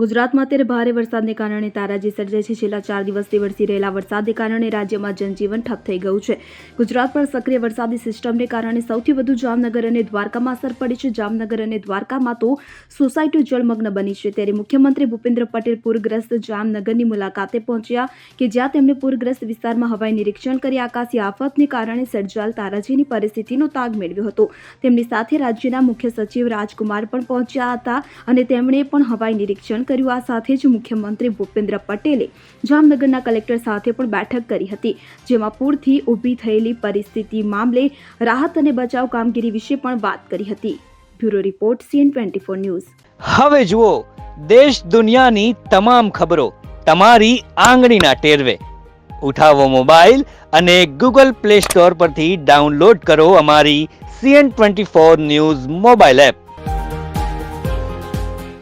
ગુજરાતમાં અત્યારે ભારે વરસાદને કારણે તારાજી સર્જાઈ છે. છેલ્લા ચાર દિવસથી વરસી રહેલા વરસાદને કારણે રાજ્યમાં જનજીવન ઠપ થઈ ગયું છે. ગુજરાત પર સક્રિય વરસાદી સિસ્ટમને કારણે સૌથી વધુ જામનગર અને દ્વારકામાં અસર પડી છે. જામનગર અને દ્વારકામાં તો સોસાયટીઓ જળમગ્ન બની છે. ત્યારે મુખ્યમંત્રી ભૂપેન્દ્ર પટેલ પૂરગ્રસ્ત જામનગરની મુલાકાતે પહોંચ્યા કે જ્યાં તેમણે પૂરગ્રસ્ત વિસ્તારમાં હવાઈ નિરીક્ષણ કરી આકાશી આફતને કારણે સર્જાયેલ તારાજીની પરિસ્થિતિનો તાગ મેળવ્યો હતો. તેમની સાથે રાજ્યના મુખ્ય સચિવ રાજકુમાર પણ પહોંચ્યા હતા અને તેમણે પણ હવાઈ નિરીક્ષણ કર્યું. આ સાથે જ મુખ્યમંત્રી ભૂપેન્દ્ર પટેલે જામનગરના કલેક્ટર સાથે પણ બેઠક કરી હતી, જેમાં પૂરથી ઊભી થયેલી પરિસ્થિતિ મામલે રાહત અને બચાવ કામગીરી વિશે પણ વાત કરી હતી. Bureau report, C N twenty four news. હવે જુઓ, દેશ દુનિયાની તમામ ખબરો તમારી આંગળીના ટેરવે. ઉઠાવો મોબાઈલ અને ગૂગલ પ્લે સ્ટોર પરથી ડાઉનલોડ કરો અમારી C N twenty four news mobile app.